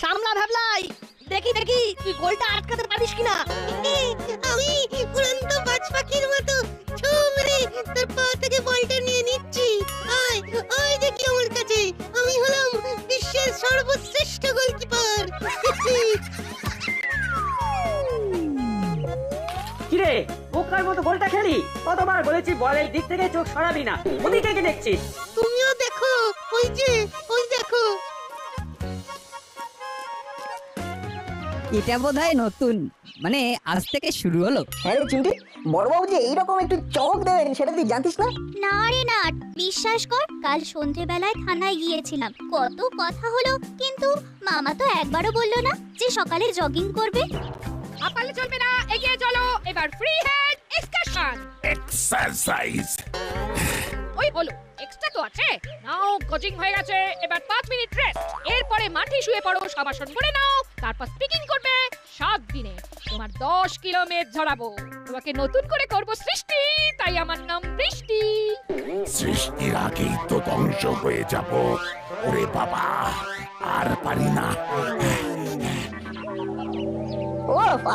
সামলা ভাবলাই। দেখি দেখি তুই গোলটা আটকাতে পারিস কিনা? আমি উড়ন্ত বাজ পাখির মতো। ছু মেরে তোর পা থেকে বলটা নিয়ে নিচ্ছি। আয় ওই দেখি আমার কাছে। আমি হলাম বিশ্বের সর্বশ্রেষ্ঠ গোলকিপার। কিরে পোকার মতো বলটা খেলি? কতবার বলেছি বলের দিক থেকে চোখ সরাবি না। ওদিকে কি দেখছিস? তুমিও দেখো ওই যে ওই দেখো। এটা বোধহয় নতুন। মানে আজ থেকে শুরু হলো। হ্যাঁ রে বড়বাবু যে এইরকম একটু চমক দেবেন সেটা তুই জানতিস না? না রে না বিশ্বাস কর কাল সন্ধেবেলায় থানায় গিয়েছিলাম। কত কথা হলো কিন্তু মামা তো একবারও বলল না যে সকালে জগিং করবে। আপালে চলবে না এগিয়ে চলো। এবার ফ্রি হ্যান্ড এক্সকারশন এক্সারসাইজ ওই হলো এক্সট্রা তো আছে? নাও কোচিং হয়ে গেছে। এবার পাঁচ মিনিট রেস্ট এরপরে মাঠে শুয়ে পড়ো সবাসন করে নাও। তারপর স্পিকিং করবে। সাত দিনে তোমার দশ কিলো মেদ ঝরাবো। তোমাকে নতুন করে করব সৃষ্টি তাই আমার নাম বৃষ্টি। সৃষ্টির আগেই তো ধ্বংস হয়ে যাব। ওরে বাবা আর পারি না।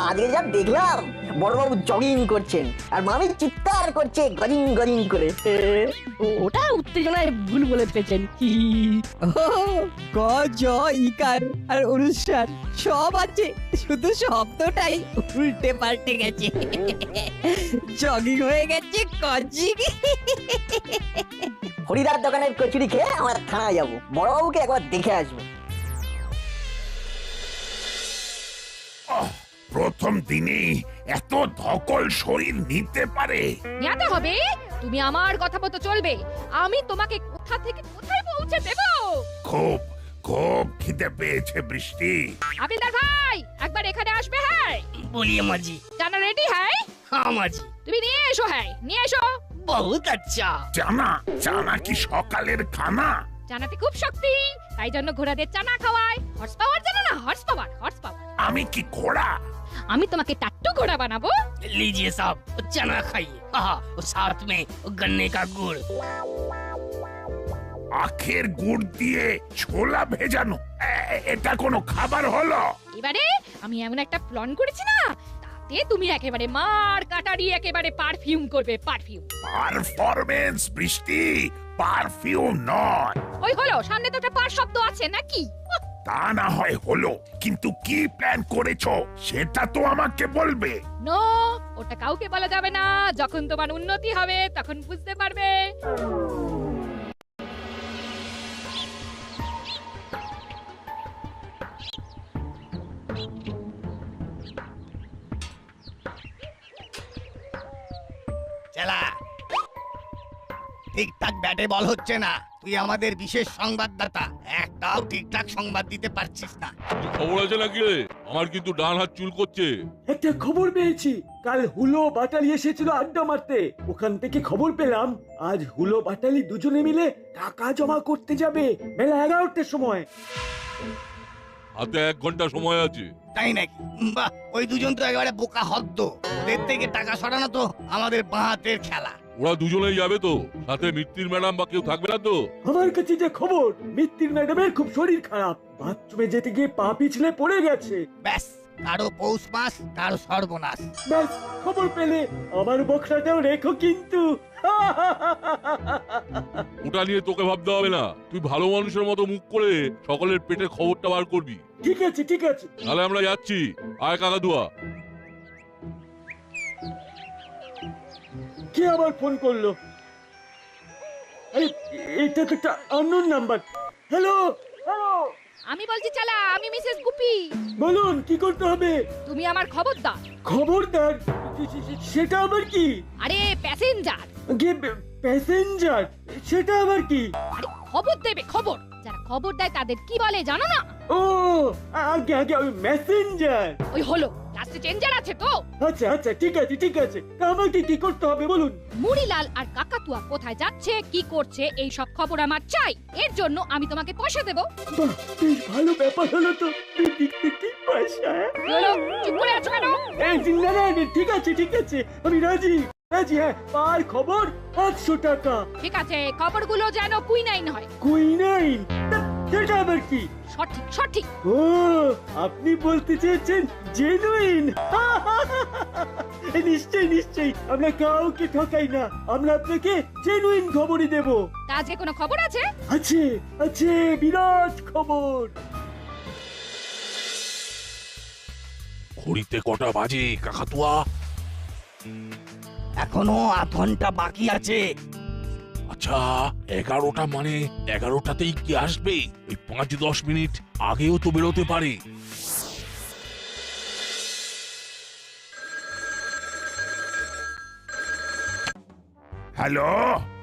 আজকে যা দেখলাম। বড়বাবু জগিং করছেন আর মামি চিৎকার করছে গজিং গজিং করে। ওটা উত্তেজনায় ভুল বলে ফেলেছেন। ও ক জ ইকার আর অনুষ্ঠান সব আছে শুধু শব্দটাই উল্টে পাল্টে গেছে। জগিং হয়ে গেছে কজিং হরিদার দোকানের কচুরি খেয়ে আমরা থানায় যাব। বড়বাবুকে একবার দেখে আসব। ওহ, প্রথম দিনে এত ধকল শরীর নিতে পারে। নিতে হবে? তুমি আমার কথা মতো চলবে। আমি তোমাকে কোথা থেকে কোথায় পৌঁছে দেব? খুব খুব খিদে পেয়েছে বৃষ্টি। আবিদার ভাই একবার এখানে আসবে হ্যাঁ? মাজি জানা রেডি হ্যাঁ? হ্যাঁ মাজি তুমি নিয়ে এসো হ্যাঁ? নিয়ে এসো। বহুত আচ্ছা। জানা জানা কি সকালের খানা? জানাতে খুব শক্তি। তাই জন্য ঘোড়াদের চানা খাওয়ায়। হর্স পাওয়ার না? হর্স পাওয়ার হর্স পাওয়ার আমি কি ঘোড়া? আমি তোমাকে টাট্টু ঘোড়া বানাবো लीजिए साहब चना खाइए हाँ और साथ में गन्ने का गुड़ আখের গুড় দিয়ে ছোলা ভেজানো এ- এটা কোনো খাবার হলো এবারে আমি এমন একটা প্ল্যান করেছি না তাতে তুমি একেবারে মার কাটারি একেবারে পারফিউম করবে পারফিউম পারফরমেন্স বৃষ্টি পারফিউম নয় ওই হলো সামনে তো একটা পার শব্দ আছে নাকি তা না হয় হলো কিন্তু কি প্ল্যান করেছ সেটা তো আমাকে বলবে। নো ওটা কাউকে বলা যাবে না। যখন তোমার উন্নতি হবে তখন বুঝতে পারবে। चला ঠিকঠাক ব্যাটে বল হচ্ছে না। তুই আমাদের বিশেষ সংবাদদাতা। একটাও ঠিকঠাক সংবাদ দিতে পারছিস না। খবর আছে নাকি রে? আমার কিন্তু ডান হাত চুল করছে। একটা খবর পেয়েছি। কাল হুলো বাটালি এসেছিল আড্ডা মারতে। ওখান থেকে খবর পেলাম আজ হুলো বাটালি দুজনে মিলে টাকা জমা করতে যাবে বেলা এগারোটার সময়। হাতে এক ঘণ্টা সময় আছে। তাই নাকি? বাহ ওই দুজন তো একেবারে বোকা হদ্দ। ওদের থেকে টাকা সরানো তো আমাদের বাঁ হাতের খেলা। ওরা দুজনেই যাবে তো। সাথে মিত্তির ম্যাডাম বা কেউ থাকবে না তো? আমার কাছে যে খবর মিত্তির ম্যাডামের খুব শরীর খারাপ। বাথরুমে যেতে গিয়ে পা পিছলে পড়ে গেছে। ব্যাস কারও পৌষ মাস কারও সর্বনাশ। ব্যাস খবর পেলে আমার বক্সাটাও রেখো কিন্তু। ওটা নিয়ে তোকে ভাবতে হবে না। তুই ভালো মানুষের মতো মুখ করে সকলের পেটের খবরটা বার করবি। ঠিক আছে ঠিক আছে। তাহলে আমরা যাচ্ছি। আয় কাকাতুয়া কে আবার ফোন করল? আরে এটা তো একটা আননোন নাম্বার হ্যালো হ্যালো আমি বলছি চালা আমি মিসেস গুপি। বলুন কি করতে হবে? তুমি আমার খবরদার। খবরদার? সে- সে- সে- সেটা আবার কি? আরে প্যাসেঞ্জার প্যাসেঞ্জার সেটা আবার কি? আরে খবর দেবে খবর। যারা খবর দেয় তাদের কি বলে জানো না? ও আগে আগে ওই মেসেঞ্জার ওই হলো। চেঞ্জার আছে তো। আচ্ছা আচ্ছা ঠিক আছে ঠিক আছে। আমাকে কি করতে হবে বলুন? মুড়িলাল আর কাকাতুয়া কোথায় যাচ্ছে কি করছে এই সব খবর আমার চাই। এর জন্য আমি তোমাকে পয়সা দেবো। বাহ বেশ ভালো ব্যাপার হলো তো। কি পয়সা কি হলো চুপ করে আছো কেন? এই না না ঠিক আছে ঠিক আছে। আমি রাজি হ্যাঁ জি হ্যাঁ। পার খবর পাঁচশো টাকা। ঠিক আছে খবরগুলো যেন কুইনাইন হয়। কুইনাইন? সেটা আবার কি? সঠিক সঠিক। ও আপনি বলতে চেয়েছেন জেনুইন নিশ্চয়ই নিশ্চয়ই আমরা কাউকে ঠকাই না আমরা আপনাকে জেনুইন খবরই দেব। তা আজকে কোনো খবর আছে? আছে আছে বিরাট খবর। ঘড়িতে কটা বাজে কাকাতুয়া? এখনও আধ ঘণ্টা বাকি আছে। আচ্ছা এগারোটা মানে এগারোটাতেই কি আসবে? ওই পাঁচ দশ মিনিট আগেও তো বেরোতে পারে। হ্যালো,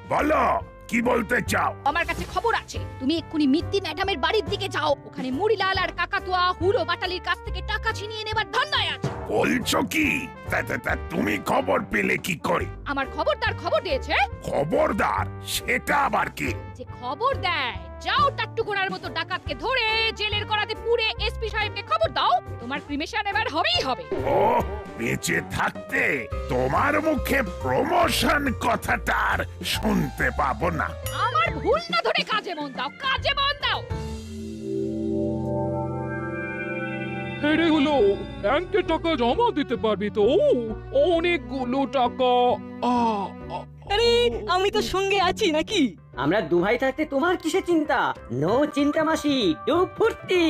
বলো। কি বলতে চাও? আমার কাছে খবর আছে। তুমি এক্ষুনি মিত্তি ম্যাডামের বাড়ির দিকে যাও। ওখানে মুড়িলাল আর কাকাতুয়া হুড়ো বাটালির কাছ থেকে টাকা ছিনিয়ে নেবার ধান্দায় আছে। বলছো কি? তা- তা- তা তুমি খবর পেলে কি করে? আমার খবরদার খবর দিয়েছে? খবরদার? সেটা আবার কি? যে খবর দেয় যাও টাট্টু ঘোড়ার মতো ডাকাতকে ধরে জেলের করাতে পুরে এসপি সাহেবকে খবর দাও তোমার ক্রিমেশন এবার হবেই হবে। ও বেঁচে থাকতে তোমার মুখে প্রমোশন কথাটা আর শুনতে পাবো না। আমার ভুল না ধরে কাজে মন দাও কাজে মন দাও। হেরে হলো ব্যাংকে টাকা জমা দিতে পারবি তো? অনেকগুলো টাকা। আ, আ, আরে আমি তো সঙ্গে আছি নাকি? আমরা দুভাই থাকতে তোমার কিসে চিন্তা? নো চিন্তা মাসি ডু ফুর্তি।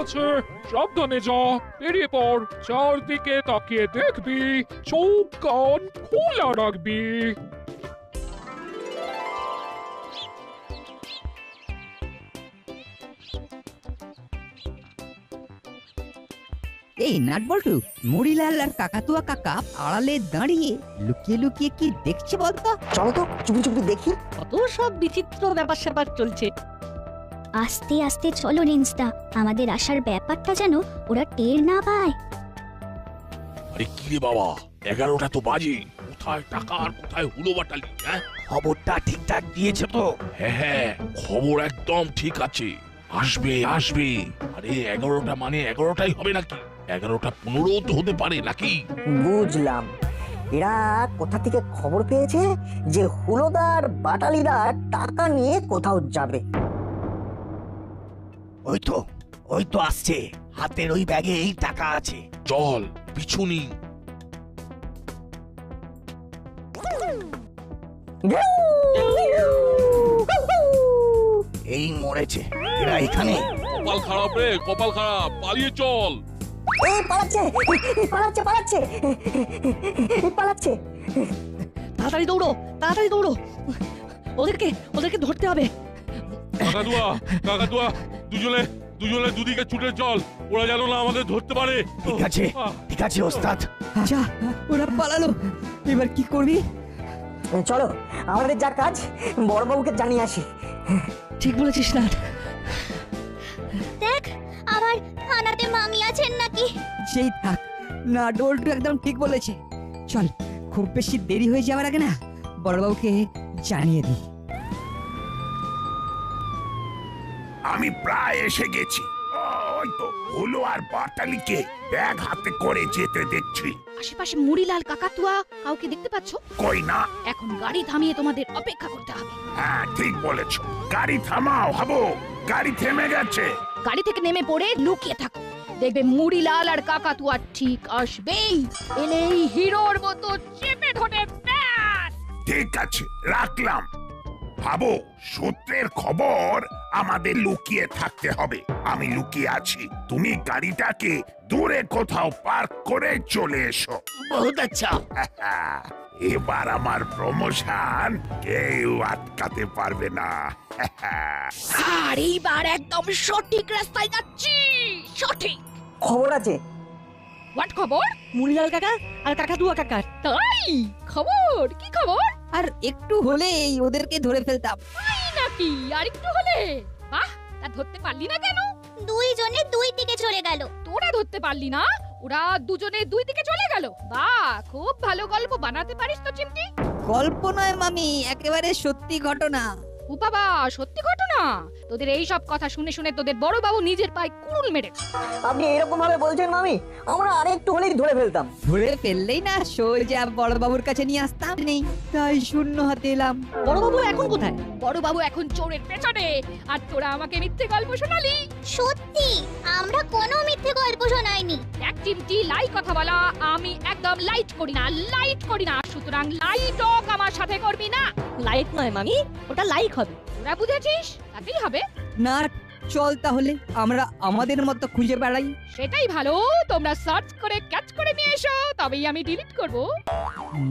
আছে, সাবধানে যা বেরিয়ে পড়, চারদিকে তাকিয়ে দেখবি, চোখ কান খোলা রাখবি। এই নাট বল্টু মুড়িলাল আর কাকাতুয়া কাকা আড়ালে দাঁড়িয়ে লুকিয়ে লুকিয়ে কি দেখছে বলতো? চলো তো চুপি চুপি দেখি। কত সব বিচিত্র ব্যাপার স্যাপার চলছে। আস্তে আস্তে চলো রেঞ্জদা আমাদের আসার ব্যাপারটা যেন ওরা টের না পায়। আরে কি রে বাবা এগারোটা তো বাজে কোথায় টাকা আর কোথায় হুলো বাটালি হ্যাঁ? খবরটা ঠিকঠাক দিয়েছে তো। হ্যাঁ হ্যাঁ খবর একদম ঠিক আছে। আসবে আসবে। আরে এগারোটা মানে এগারোটাই হবে নাকি? এগারোটা পনেরো তো হতে পারে নাকি? বুঝলাম। এরা কোথা থেকে খবর পেয়েছে যে হুলোদার বাটালিরা টাকা নিয়ে কোথাও যাবে? ওই তো ওই তো আসছে। হাতের ওই ব্যাগে এই টাকা আছে। চল পিছুনি এই মরেছে। এরা এখানে। কপাল খারাপ রে কপাল খারাপ। পালিয়ে চল। পালাচ্ছে পালাচ্ছে পালাচ্ছে। পালাচ্ছে। তাড়াতাড়ি দৌড়ো তাড়াতাড়ি দৌড়ো। ওদেরকে ওদেরকে ধরতে হবে। কাকাতুয়া কাকাতুয়া দুজনে দুজনে দুদিকে ছুটে চল। ওরা যেন না আমাদের ধরতে পারে। ঠিক আছে ঠিক আছে ওস্তাদ। যা ওরা পালালো। এবার কি করবি? চলো আমাদের যা কাজ বড়বাবুকে জানিয়ে আসি। ঠিক বলেছিস না দেখ আবার থানাতে মামি আছেন নাকি? সেই থাক না ডোলটু একদম ঠিক বলেছে। চল খুব বেশি দেরি হয়ে যাওয়ার আগে না বড়বাবুকে জানিয়ে দিই। আমি প্রায় এসে গেছি। ওই তো হুলো আর বাটালিকে ব্যাগ হাতে করে যেতে দেখছি। আশেপাশে মুড়িলাল কাকাতুয়া কাউকে দেখতে পাচ্ছ? কই না? এখন গাড়ি থামিয়ে তোমাদের অপেক্ষা করতে হবে। হ্যাঁ ঠিক বলেছ। গাড়ি থামাও হাবো। গাড়ি থেমে গেছে। গাড়ি থেকে নেমে পড়ে লুকিয়ে থাকো। দেখবে মুড়িলাল আর কাকাতুয়া ঠিক আসবেই। এলেই হিরোর মতো চেপে ধরে ব্যাস। ঠিক আছে রাখলাম। ভাবো সূত্রের খবর আমাদের লুকিয়ে থাকতে হবে। আমি লুকিয়ে আছি। তুমি গাড়িটাকে দূরে কোথাও পার্ক করে চলে এসো। বহুত আচ্ছা এবার আমার প্রমোশন কেউ আটকাতে পারবে না। আর এইবার একদম সঠিক রাস্তায় যাচ্ছি। সঠিক। খবর আছে। হোয়াট খবর? মুড়িলাল কাকা আর কাকাতুয়া কাকার। তাই? খবর? কি খবর? আর একটু হলেই ওদেরকে ধরে ফেলতাম। তাই নাকি? আর একটু হলে? বাহ তা ধরতে পারলি না কেন? দুইজনে দুই দিকে চলে গেল। তোরা ধরতে পারলি না? ওরা দুজনে দুই দিকে চলে গেল। বাহ খুব ভালো গল্প বানাতে পারিস তো, চিমটি। গল্প নয়, মামি, একেবারে সত্যি ঘটনা। ও বাবা সত্যি ঘটনা? তোদের এই সব কথা শুনে শুনে তোদের বড় বাবু নিজের পায়ে কুড়ুল মেরেছে আপনি এরকম ভাবে বলছেন মামি আমরা আরেকটু হলেই ধরে ফেলতাম। ধরে ফেললেই না সোজা বড়বাবুর কাছে নিয়ে আসতাম নেই তাই শূন্য হাতে এলাম। বড়বাবু এখন কোথায়? বড় বাবু এখন চোরের পেছনে আর তোরা আমাকে মিথ্যে গল্প শোনালি। সত্যি আমরা কোনো মিথ্যে গল্প শোনাইনি। এক চিমটি লাই কথা বলা আমি একদম লাইট করি না লাইট করি না সুতরাং লাইট আমার সাথে করবি না? লাইট নয় মামি। ওটা লাইক হবে। তোরা বুঝেছিস? তাতেই হবে। না চল তাহলে আমরা আমাদের মতো খুঁজে বেড়াই। সেটাই ভালো। তোমরা সার্চ করে ক্যাচ করে নিয়ে এসো। তবেই আমি ডিলিট করব।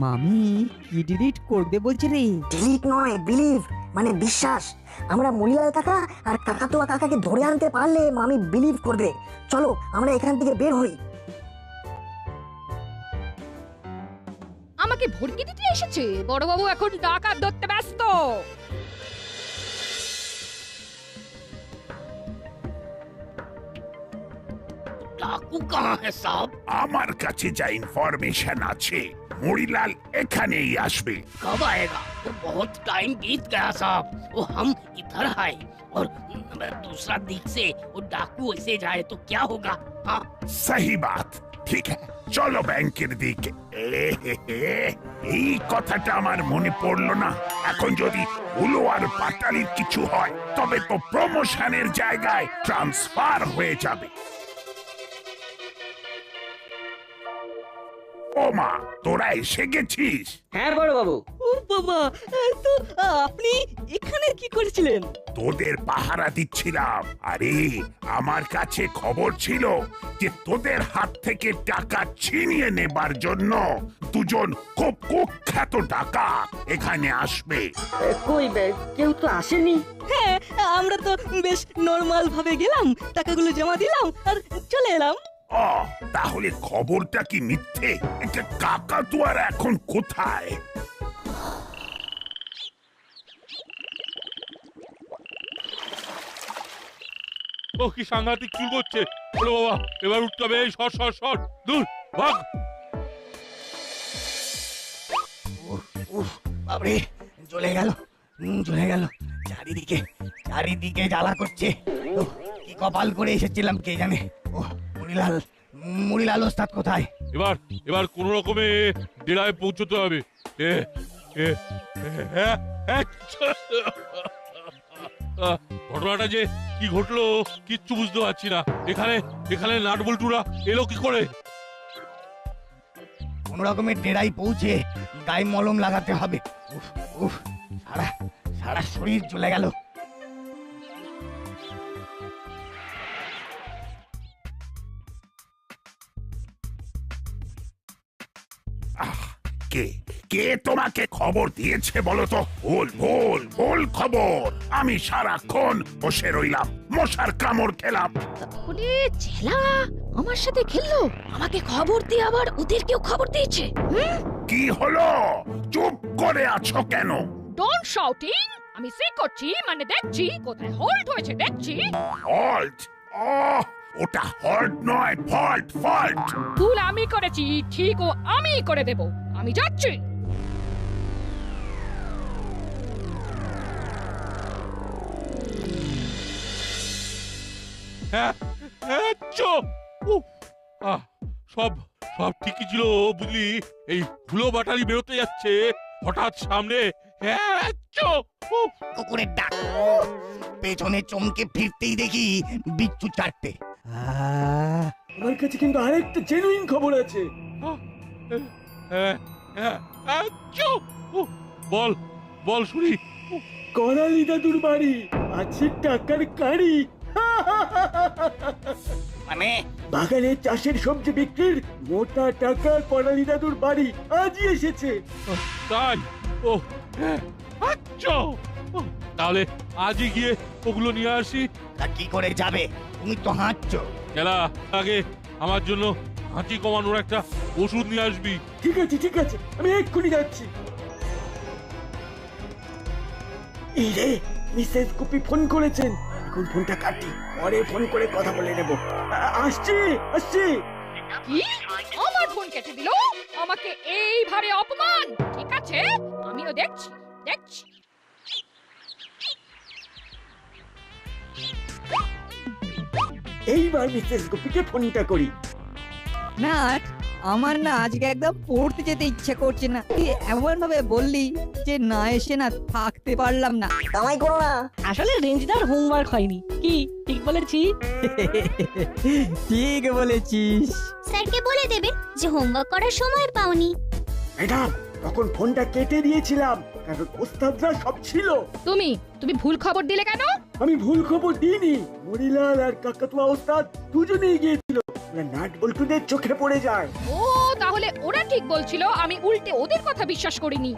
মামি কি ডিলিট করবে বলছে রে? ডিলিট নয় বিলিভ মানে বিশ্বাস। আমরা মরিলাল কাকা আর কাকাতুয়া কাকাকে ধরে আনতে পারলে মামি বিলিভ করবে। চলো আমরা এখান থেকে বের হই। আমাকে ভড়কে দিতে এসেছে বড়বাবু এখন ডাকাত ধরতে ব্যস্ত ডাকু কাহা হ্যাঁ সাহব আমার কাছে যা ইনফরমেশন আছে মরিলাল এখানেই আসবে कब आएगा वो बहुत टाइम बीत गया साहब वो हम इधर आए और दूसरा दिख से वो डाकू ऐसे जाए तो क्या होगा हाँ সহি বাত ঠিক আছে চলো ব্যাংকের দিকে। এই কথাটা আমার মনে পড়ল না। এখন যদি উলো আর পাটালির কিছু হয়, তবে তো প্রমোশনের জায়গায় ট্রান্সফার হয়ে যাবে। ও মা তোরা এসে গেছিস হ্যাঁ বড় বাবু ও বাবা তো আপনি এখানে কি করেছিলেন? তোদের পাহারা দিচ্ছিলাম। আরে আমার কাছে খবর ছিল যে তোদের হাত থেকে টাকা ছিনিয়ে নেবার জন্য দুজন খুব কুখ্যাত টাকা এখানে আসবে। কই বে- কেউ তো আসেনি। হ্যাঁ আমরা তো বেশ নর্মাল ভাবে গেলাম টাকাগুলো জমা দিলাম আর চলে এলাম। ও তাহলে খবরটা কি মিথ্যে? এটা কাকাতুয়ার এখন কোথায়? ও কি সাংঘাতিক চুল করছে বলো বাবা এবার উঠতে হবে। এই সর সর সর। দূর ভাগ। উফ বাবরে জ্বলে গেল হুম, জ্বলে গেল। চারিদিকে চারিদিকে জ্বালা করছে। উফ, কি কপাল করে এসেছিলাম কে জানে। ও মুড়িলাল মুড়িলাল ওস্তাদ কোথায়? এবার এবার কোন রকমে ডেরায় পৌঁছতে হবে। এ ঘটনাটা যে কি ঘটলো কিচ্ছু বুঝতে পারছি না। এখানে এখানে নাটবল্টুরা এলো কি করে? কোন রকমের ডেরাই পৌঁছে গায়ে মলম লাগাতে হবে। উফ উফ সারা সারা শরীর চলে গেল। কে তোমাকে খবর দিয়েছে বলো তো? ভুল ভুল ভুল খবর। আমি সারাক্ষণ বসে রইলাম মশার কামড় খেলাম। তাহলে ছেলা আমার সাথে খেললো। আমাকে খবর দিয়ে আবার ওদের কেউ খবর দিয়েছে। কি হলো? চুপ করে আছো কেন? ডোন্ট শাউটিং আমি সি করছি মানে দেখছি কোথায় হোল্ড হয়েছে দেখছি। হল্ট ওটা হল্ট নয় ফল্ট ফল্ট ভুল আমি করেছি ঠিক ও আমি করে দেব। আমি যাচ্ছি। হ্যাঁ হ্যাঁ, চো। উফ, আহ, সব সব ঠিকই ছিল বুঝলি? এই ধুলো বাটালি বেরোতে যাচ্ছে। হঠাৎ সামনে হ্যাঁ চো। উফ, কুকুরের ডাক। পেছনে চমকে ফিরতেই দেখি বিচ্ছু চারটে। আহ, আমার কাছে কিন্তু আরেকটা জেনুইন খবর আছে। হ্যাঁ হ্যাঁ হ্যাঁ, চো। উফ, বল বল শুনি। করালি দাদুর বাড়ি আছে টাকার কাড়ি মানে? বাগানে চাষের সবজি বিক্রির মোটা টাকা করালি দাদুর বাড়ি আজই এসেছে। তাই? ও আচ্ছা। তাহলে আজই গিয়ে ওগুলো নিয়ে আসি। তা কি করে যাবে? তুমি তো হাঁটছো। গেলা আগে আমার জন্য হাঁচি কমানোর একটা ওষুধ নিয়ে আসবি। ঠিক আছে ঠিক আছে আমি এক্ষুনি যাচ্ছি। এই রে মিসেস কুপি ফোন করেছেন। এখন ফোনটা কাটি। পরে ফোন করে কথা বলে নেব। আসছি আসছি। কি? আমার ফোন কেটে দিল? আমাকে এইভাবে অপমান। ঠিক আছে আমিও দেখছি দেখছি। এইবার মিসেস গোপীকে ফোনটা করি। না আমার না আজকে একদম পড়তে যেতে ইচ্ছা করছে না। তুই এমন ভাবে বললি যে না এসে না থাকতে পারলাম না। কামাই করো না। আসলে রেঞ্জদার হোমওয়ার্ক হয়নি। কি ঠিক বলেছি? ঠিক বলেছিস। স্যারকে বলে দেবেন যে হোমওয়ার্ক করার সময় পাওনি। ম্যাডাম তখন ফোনটা কেটে দিয়েছিলাম। ওস্তাদরা সব ছিল। তুমি তুমি ভুল খবর দিলে কেন? আমি ভুল খবর দিইনি। মরিলাল আর কাকাতুয়া ওস্তাদ দুজনেই গিয়েছিল। ওরা নাট বল্টুদের চোখে পড়ে যায়। ও তাহলে ওরা ঠিক বলছিল আমি উল্টে ওদের কথা বিশ্বাস করিনি।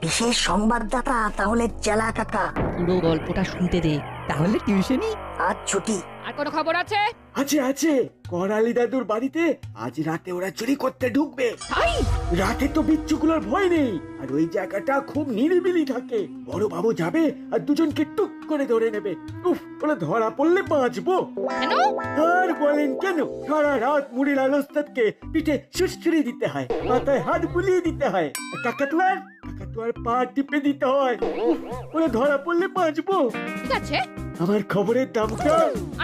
বিশেষ সংবাদদাতা তাহলে চেলা কাকা। পুরো গল্পটা শুনতে দে তাহলে টিউশনই আজ ছুটি। আর কোনো খবর আছে? আছে আছে। করালি দাদুর বাড়িতে আজ রাতে ওরা চুরি করতে ঢুকবে। তাই? রাতে তো বিচ্ছুগুলোর ভয় নেই। আর ওই জায়গাটা খুব নিরিবিলি থাকে। বড় বাবু যাবে আর দুজনকে টুক করে ধরে নেবে। উফ ওরা ধরা পড়লে বাঁচবো। কেন? আর বলেন কেন? সারা রাত মুড়ির আলোস্তাদকে পিঠে সুস্থিরি দিতে হয় মাথায় হাত বুলিয়ে দিতে হয়। আর কাকাতুয়ার কাকাতুয়ার পা টিপে দিতে হয়। উফ, ওরা ধরা পড়লে বাঁচবো। ঠিক আছে। আমার খবরের দামটা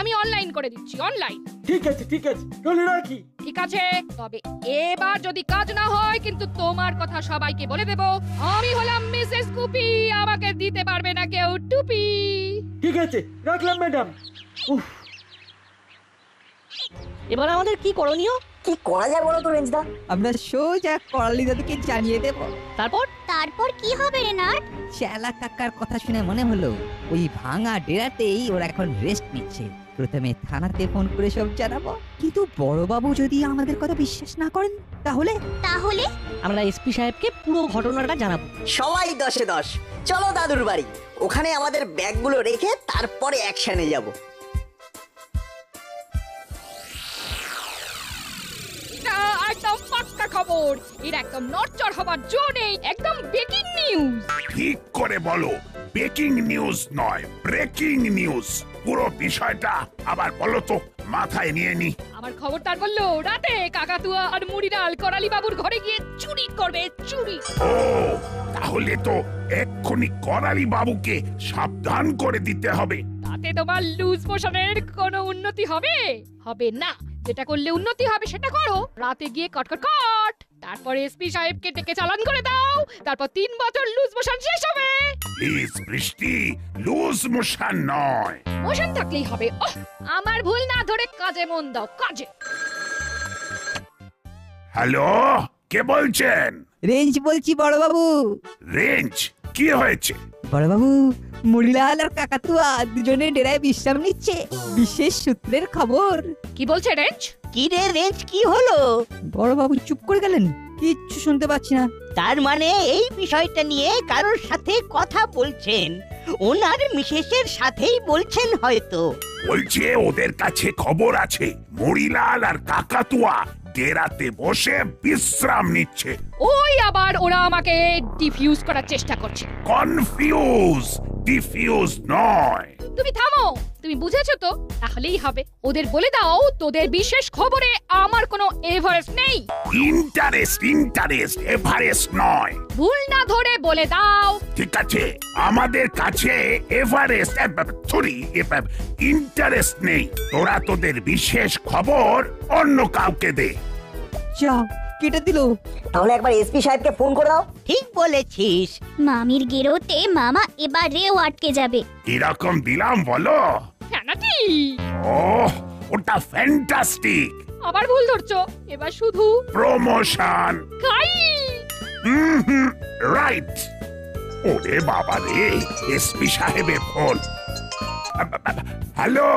আমি অনলাইন করে দিচ্ছি অনলাইন ঠিক আছে ঠিক আছে চলে রাখি। ঠিক আছে তবে এবার যদি কাজ না হয় কিন্তু তোমার কথা সবাইকে বলে দেব। আমি হলাম মিসেস কুপি আমাকে দিতে পারবে না কেউ টুপি। ঠিক আছে রাখলাম ম্যাডাম উফ। এবার আমাদের কি করণীয়? কি করা যায় বলো তো রেঞ্জদা আমরা সোজা করালি দাদুকে জানিয়ে দেব। তারপর? তারপর কি হবে রে নাট চেলা কাকার কথা শুনে মনে হলো ওই ভাঙা ডেরাতেই ওরা এখন রেস্ট নিচ্ছে। প্রথমে থানাতে ফোন করে সব জানাব। কিন্তু বড়বাবু যদি আমাদের কথা বিশ্বাস না করেন তাহলে? তাহলে? আমরা এসপি সাহেবকে পুরো ঘটনাটা জানাব। সবাই দশে দশ। চলো দাদুর বাড়ি। ওখানে আমাদের ব্যাগগুলো রেখে তারপরে অ্যাকশনে যাব। পাক্কা খবর। এর একদম নড়চড় হবার জো নেই একদম ব্রেকিং নিউজ ঠিক করে বলো ব্রেকিং নিউজ নয় ব্রেকিং নিউজ পুরো বিষয়টা আবার বলো তো মাথায় নিয়ে নি। আমার খবর তার বলল রাতে কাকাতুয়া আর মুড়িলাল করালি বাবুর ঘরে গিয়ে চুরি করবে চুরি। ও তাহলে তো এক্ষুনি করালি বাবুকে সাবধান করে দিতে হবে। তাতে তোমার লুজ মোশনের কোনো উন্নতি হবে? হবে না। যেটা করলে উন্নতি হবে সেটা করো। রাতে গিয়ে কটকট কট। তারপর এসপি সাহেবকে ডেকে চালান করে দাও। তারপর তিন বছর লুজ মোশন শেষ হবে। প্লিজ বৃষ্টি লুজ মোশন নয়। মোশন থাকলেই হবে। ওহ আমার ভুল না ধরে কাজে মন দাও কাজে। হ্যালো কে বলছেন? রেঞ্জ বলছি বড়বাবু। রেঞ্জ কি হয়েছে? বড়বাবু মুড়িলাল আর কাকাতুয়া দুজনে ডেরায় বিশ্রাম নিচ্ছে। বিশেষ সূত্রের খবর। কি বলছে রেঞ্জ? কি রে রেঞ্জ কি হলো? বড়বাবু চুপ করে গেলেন কিচ্ছু শুনতে পাচ্ছি না। তার মানে এই বিষয়টা নিয়ে কারোর সাথে কথা বলছেন। ওনার মিসেসের সাথেই বলছেন হয়তো। বলছে ওদের কাছে খবর আছে মরিলাল আর কাকাতুয়া ডেরাতে বসে বিশ্রাম নিচ্ছে। ওই আবার ওরা আমাকে ডিফিউজ করার চেষ্টা করছে। কনফিউজ ডিফিউজ নয়। তুমি থামো। তুমি বুঝেছ তো? তাহলেই হবে। ওদের বলে দাও তোদের বিশেষ খবরে আমার কোনো এভারেস্ট নেই। ইন্টারেস্ট ইন্টারেস্ট এভারেস্ট নয়। ভুল না ধরে বলে দাও। ঠিক আছে আমাদের কাছে এভারেস্ট সরি ইন্টারেস্ট নেই। তোরা তোদের বিশেষ খবর অন্য কাউকে দে। যা কেটে দিল। তাহলে একবার এসপি সাহেবকে ফোন করে দাও। ঠিক বলেছিস। মামির গেরোতে মামা এবারেও আটকে যাবে। কীরকম দিলাম বলো। ফ্যানাটি ও ওটা ফ্যান্টাস্টিক। আবার ভুল ধরছো। এবার শুধু প্রমোশন। খাই। Hmm right. ওরে বাবা রে এসপি সাহেবের ফোন। Hello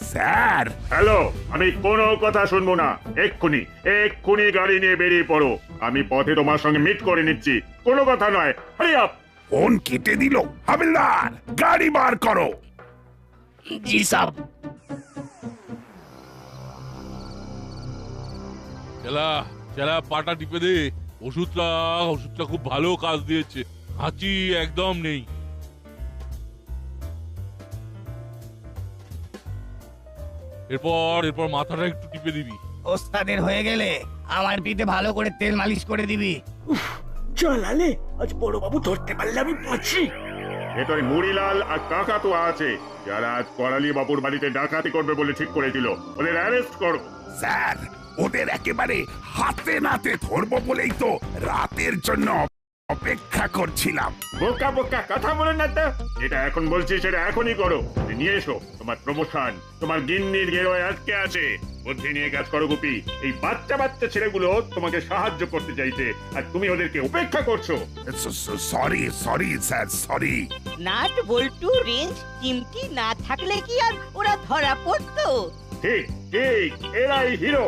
sir. হ্যালো আমি কোনো কথা শুনব না। এক্ষুনি এক্ষুনি গাড়ি নিয়ে বেরিয়ে পড়ো। আমি পথে তোমার সঙ্গে মিট করে নিচ্ছি। কোনো কথা নয়। হারি আপ ফোন কেটে দিল। হাবিলদার গাড়ি বার করো। জি সাব। চেলা চেলা পাটা টিপে দে। ওষুধটা ওষুধটা খুব ভালো কাজ দিয়েছে। হাঁচি একদম নেই। এরপর এরপর মাথাটা একটু টিপে দিবি। ওস্তাদের হয়ে গেলে আমার পিঠে ভালো করে তেল মালিশ করে দিবি। চল আলে আজ বড় বাবু ধরতে পারলে আমি বাঁচি। ভেতরে মুড়িলাল আর কাকাতুয়া আছে যারা আজ করালি বাবুর বাড়িতে ডাকাতি করবে বলে ঠিক করেছিল। ওদের অ্যারেস্ট করো। স্যার ওদের একেবারে হাতে নাতে ধরবো বলেই তো রাতের জন্য অপেক্ষা করছিলাম। বোকা বোকা কথা বলেন না তো। এটা এখন বলছি সেটা এখনই করো। নিয়ে এসো তোমার প্রমোশন তোমার গিন্নির গেরোয় আজকে আছে। বুদ্ধি নিয়ে কাজ করো গুপি। এই বাচ্চা বাচ্চা ছেলেগুলো তোমাকে সাহায্য করতে চাইছে আর তুমি ওদেরকে উপেক্ষা করছ। Sorry sorry sir sorry nut বল্টু রেঞ্জ চিমটি না থাকলে কি আর ওরা ধরা পড়তো? ঠিক ঠিক এরাই হিরো।